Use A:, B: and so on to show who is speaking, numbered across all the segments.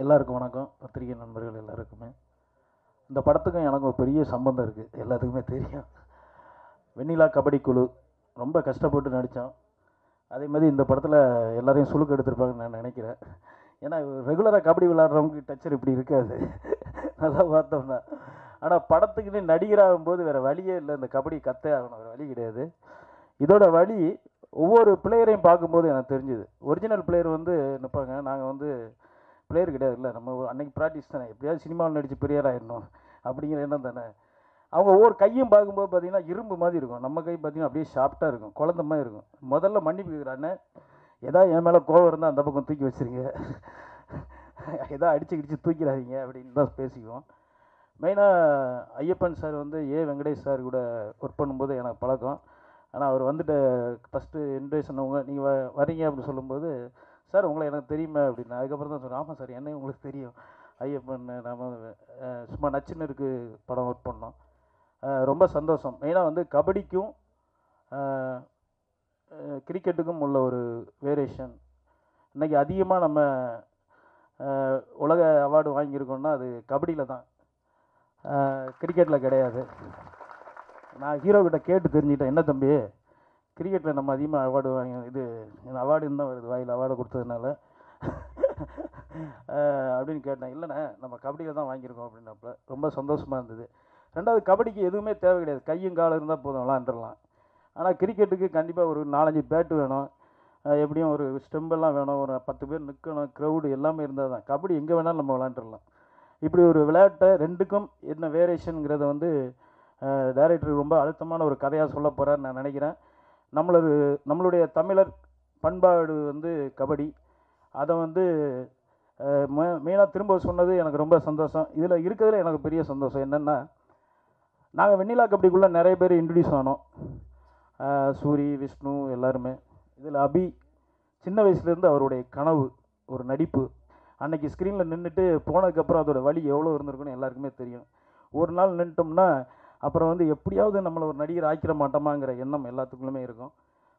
A: எல்லாருக்கும் வணக்கம். பத்திரிகை நண்பர்கள் எல்லாருக்குமே. இந்த படத்துக்கும் எனக்கு ஒரு பெரிய சம்பந்தம் இருக்குது எல்லாத்துக்குமே தெரியும். வெண்ணிலா கபடி குழு. ரொம்ப கஷ்டப்பட்டு நடித்தோம். அதே மாதிரி இந்த படத்தில் எல்லோரையும் சுழுக்கு எடுத்திருப்பாங்கன்னு நான் நினைக்கிறேன். ஏன்னா ரெகுலராக கபடி விளாட்றவங்க டச்சர் இப்படி இருக்காது. நல்லா பார்த்தோம்னா. ஆனால் படத்துக்குன்னு நடிகராகும்போது வேறு வழியே இல்லை. இந்த கபடி கத்தே ஆகணும். வேறு வழி கிடையாது. இதோட வழி ஒவ்வொரு பிளேயரையும் பார்க்கும்போது எனக்கு தெரிஞ்சுது. ஒரிஜினல் பிளேயர் வந்து நிற்பாங்க. நாங்கள் வந்து பிளேயர் கிடையாதுல்ல. நம்ம ஒரு அன்னைக்கு ப்ராக்டிஸ் தானே. எப்படியாவது சினிமாவில் நடித்து பெரியர் ஆயிடணும் அப்படிங்கிற எண்ணம் தானே. அவங்க ஒவ்வொரு கையும் பார்க்கும்போது பார்த்தீங்கன்னா இரும்பு மாதிரி இருக்கும். நம்ம கை பார்த்தீங்கன்னா அப்படியே ஷார்ப்டாக இருக்கும். குழந்த மாதிரி இருக்கும். முதல்ல மன்னிப்பு கேட்குறானே ஏதாவது என் மேலே கோவம் இருந்தால் அந்த பக்கம் தூக்கி வச்சுருங்க. ஏதோ அடிச்சு கிடிச்சு தூக்கிடாதீங்க அப்படின்னு தான் பேசிக்குவோம். மெயினாக ஐயப்பன் சார் வந்து ஏ. வெங்கடேஷ் சார் கூட ஒர்க் பண்ணும்போது எனக்கு பழக்கம். ஆனால் அவர் வந்துட்டு ஃபஸ்ட்டு இன்ட்ரேஷன் சொன்னவங்க நீங்கள் வ வரீங்க அப்படின்னு சொல்லும்போது சார் உங்களை எனக்கு தெரியுமே அப்படின்னு. அதுக்கப்புறம் தான் சொன்னேன் ஆமாம் சார் என்ன உங்களுக்கு தெரியும். ஐயப்பன் நாம் சும்மா நச்சுன்னு இருக்கு படம் ஒர்க் பண்ணோம். ரொம்ப சந்தோஷம். மெயினாக வந்து கபடிக்கும் கிரிக்கெட்டுக்கும் உள்ள ஒரு வேரியேஷன் இன்றைக்கி அதிகமாக நம்ம உலக அவார்டு வாங்கியிருக்கோம்னா அது கபடியில் தான். கிரிக்கெட்டில் கிடையாது. நான் ஹீரோ கிட்ட கேட்டு தெரிஞ்சுக்கிட்டேன். என்ன தம்பி? கிரிக்கெட்டில் நம்ம அதிகமாக அவார்டு வாங்கி இது அவார்டு தான் வருது. வாயில் அவார்டு கொடுத்ததுனால. அப்படின்னு கேட்டேன். இல்லைண்ணே நம்ம கபடியில் தான் வாங்கியிருக்கோம் அப்படின்னப்ப ரொம்ப சந்தோஷமாக இருந்தது. ரெண்டாவது கபடிக்கு எதுவுமே தேவை கிடையாது. கையும் காலம் இருந்தால் போதும் விளாண்டுடலாம். ஆனால் கிரிக்கெட்டுக்கு கண்டிப்பாக ஒரு நாலஞ்சு பேட்டு வேணும். எப்படியும் ஒரு ஸ்டெம்பெல்லாம் வேணும். ஒரு பத்து பேர் நிற்கணும் க்ரௌடு எல்லாமே இருந்தால் தான். கபடி எங்கே வேணாலும் நம்ம விளாண்டுடலாம். இப்படி ஒரு விளையாட்டை ரெண்டுக்கும் என்ன வேரியேஷனுங்கிறத வந்து டைரக்டர் ரொம்ப அழுத்தமான ஒரு கதையாக சொல்ல போகிறார் நான் நினைக்கிறேன். நம்மளது நம்மளுடைய தமிழர் பண்பாடு வந்து கபடி. அதை வந்து மெயினாக திரும்ப சொன்னது எனக்கு ரொம்ப சந்தோஷம். இதில் இருக்கிறதுல எனக்கு பெரிய சந்தோஷம் என்னென்னா நாங்கள் வெண்ணிலா கபடிக்குள்ளே நிறைய பேர் இன்ட்ரடியூஸ் ஆனோம். சூரி விஷ்ணு எல்லாருமே. இதில் அபி சின்ன வயசுலேருந்து அவருடைய கனவு ஒரு நடிப்பு. அன்னைக்கு ஸ்க்ரீனில் நின்றுட்டு போனதுக்கப்புறம் அதோட வழி எவ்வளோ இருந்திருக்குன்னு எல்லாருக்குமே தெரியும். ஒரு நாள் நின்ட்டோம்னா அப்புறம் வந்து எப்படியாவது நம்மளை ஒரு நடிகர் ஆக்கிட மாட்டோமாங்கிற எண்ணம் எல்லாத்துக்குள்ளுமே இருக்கும்.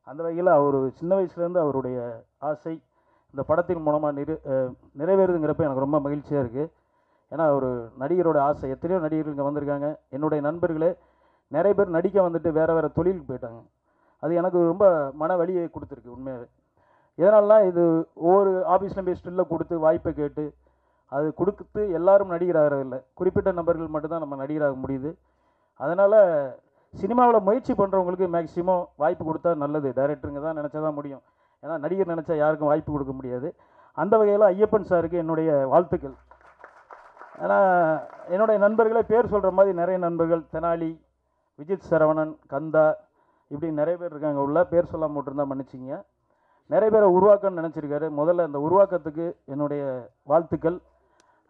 A: அந்த வகையில் அவர் சின்ன வயசுலேருந்து அவருடைய ஆசை இந்த படத்தின் மூலமாக நிறு நிறைவேறுதுங்கிறப்ப எனக்கு ரொம்ப மகிழ்ச்சியாக இருக்குது ஏன்னா ஒரு நடிகரோட ஆசை எத்தனையோ நடிகர்கள் இங்கே வந்திருக்காங்க. என்னுடைய நண்பர்களே நிறைய பேர் நடிக்க வந்துட்டு வேறு வேறு தொழிலுக்கு போயிட்டாங்க. அது எனக்கு ரொம்ப மன வலியை கொடுத்துருக்கு உண்மையாகவே இதனாலலாம் இது ஒவ்வொரு ஆஃபீஸ்லையும் போய் ஸ்டில்ல கொடுத்து வாய்ப்பை கேட்டு அது கொடுத்து எல்லாரும் நடிகராகிறதில்ல குறிப்பிட்ட நபர்கள் மட்டும்தான் நம்ம நடிகராக முடியுது. அதனால் சினிமாவில் முயற்சி பண்ணுறவங்களுக்கு மேக்ஸிமம் வாய்ப்பு கொடுத்தா நல்லது. டைரக்டருங்க தான் நினச்சா தான் முடியும். ஏன்னா நடிகர் நினச்சா யாருக்கும் வாய்ப்பு கொடுக்க முடியாது. அந்த வகையில் ஐயப்பன் சாருக்கு என்னுடைய வாழ்த்துக்கள். ஏன்னா என்னுடைய நண்பர்களே பேர் சொல்கிற மாதிரி நிறைய நண்பர்கள். தெனாலி விஜித் சரவணன் கந்தா இப்படி நிறைய பேர் இருக்காங்க. உள்ள பேர் சொல்லாமல் மட்டும்தான் மன்னிச்சிங்க. நிறைய பேரை உருவாக்கன்னு நினச்சிருக்காரு. முதல்ல அந்த உருவாக்கத்துக்கு என்னுடைய வாழ்த்துக்கள்.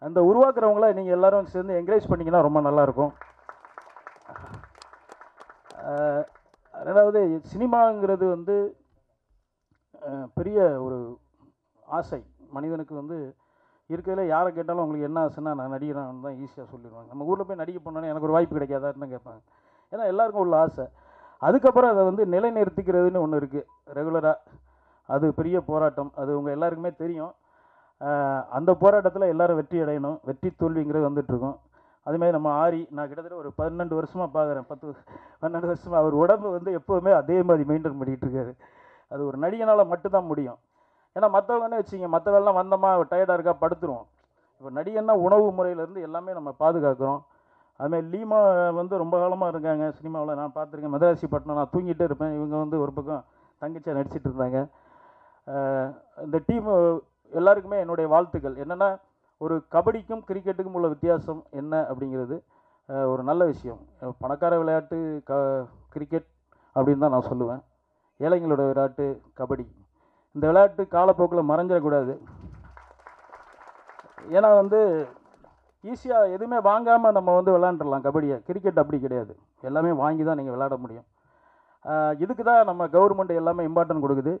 A: அந்த உருவாக்குறவங்கள நீங்கள் எல்லாரும் சேர்ந்து என்கரேஜ் பண்ணிங்கன்னா ரொம்ப நல்லாயிருக்கும் ரெண்டாவது சினிமாங்கிறது வந்து பெரிய ஒரு ஆசை. மனிதனுக்கு வந்து இருக்கிறதுல யாரை கேட்டாலும் உங்களுக்கு என்ன ஆசைன்னா நான் நடிகரான்னு தான் ஈஸியாக சொல்லிடுவாங்க. நம்ம ஊரில் போய் நடிக்க போனோன்னே எனக்கு ஒரு வாய்ப்பு கிடைக்காதான்னு தான் கேட்பாங்க. ஏன்னா எல்லாருக்கும் உள்ள ஆசை. அதுக்கப்புறம் அதை வந்து நிலைநிறுத்திக்கிறதுன்னு ஒன்று இருக்குது ரெகுலராக அது பெரிய போராட்டம். அது உங்கள் எல்லாருக்குமே தெரியும். அந்த போராட்டத்தில் எல்லோரும் வெற்றி அடையணும். வெற்றி தோல்விங்கிறது வந்துட்டுருக்கோம் அதுமாதிரி நம்ம ஆரி நான் கிட்டத்தட்ட ஒரு பன்னெண்டு வருஷமாக பார்க்குறேன். பத்து பன்னெண்டு வருஷமாக அவர் உடம்பு வந்து எப்போவுமே அதே மாதிரி மெயின்டைன் பண்ணிகிட்டு இருக்காரு. அது ஒரு நடிகனால் மட்டும்தான் முடியும். ஏன்னா மற்றவங்கன்னு வச்சுங்க மற்றவெல்லாம் வந்தோமா டயர்டாக இருக்கா படுத்துருவோம். இப்போ நடிகன்னா உணவு முறையிலேருந்து எல்லாமே நம்ம பாதுகாக்கிறோம். அதுமாதிரி லீமா வந்து ரொம்ப காலமாக இருக்காங்க. சினிமாவில் நான் பார்த்துருக்கேன். மதராசிப்பட்டினம் நான் தூங்கிட்டே இருப்பேன். இவங்க வந்து ஒரு பக்கம் தங்கச்சியாக நடிச்சிட்டு இருந்தாங்க. இந்த டீம் எல்லாருக்குமே என்னுடைய வாழ்த்துக்கள். என்னென்னா ஒரு கபடிக்கும் கிரிக்கெட்டுக்கும் உள்ள வித்தியாசம் என்ன அப்படிங்கிறது ஒரு நல்ல விஷயம். பணக்கார விளையாட்டு க கிரிக்கெட் அப்படின்னு தான் நான் சொல்லுவேன். ஏழைங்களோட விளையாட்டு கபடி. இந்த விளையாட்டு காலப்போக்கில் மறைஞ்சிடக்கூடாது. ஏன்னா வந்து ஈஸியாக எதுவுமே வாங்காமல் நம்ம வந்து விளாண்டுடலாம் கபடியை. கிரிக்கெட் அப்படி கிடையாது. எல்லாமே வாங்கி தான் நீங்கள் விளையாட முடியும். இதுக்கு தான் நம்ம கவர்மெண்ட் எல்லாமே இம்பார்ட்டன்ட் கொடுக்குது.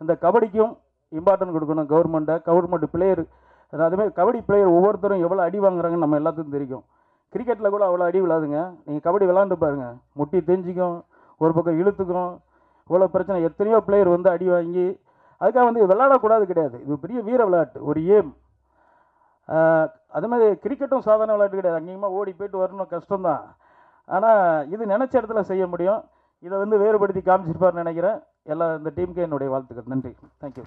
A: இந்த கபடிக்கும் இம்பார்ட்டன்ட் கொடுக்கணும். கவர்மெண்ட்டை கவர்மெண்ட் பிளேயர் அதுமாதிரி கபடி பிளேயர் ஒவ்வொருத்தரும் எவ்வளோ அடி வாங்குறாங்கன்னு நம்ம எல்லாத்துக்கும் தெரியும். கிரிக்கெட்டில் கூட அவ்வளோ அடி விழாதுங்க. நீங்கள் கபடி விளாண்டு பாருங்கள் முட்டி தெரிஞ்சிக்கும் ஒரு பக்கம் இழுத்துக்கும் இவ்வளோ பிரச்சனை. எத்தனையோ பிளேயர் வந்து அடி வாங்கி அதுக்காக வந்து விளையாடக்கூடாது கிடையாது. இது பெரிய வீர விளையாட்டு ஒரு ஏம் அதுமாதிரி மாதிரி கிரிக்கெட்டும் சாதாரண விளையாட்டு கிடையாது. அங்கேயுமா ஓடி போயிட்டு வரணும் கஷ்டம்தான். ஆனால் இது நினச்ச இடத்துல செய்ய முடியும். இதை வந்து வேறுபடுத்தி காமிச்சிருப்பார்னு நினைக்கிறேன். எல்லா இந்த டீமுக்கு என்னுடைய வாழ்த்துக்கள். நன்றி. தேங்க்யூ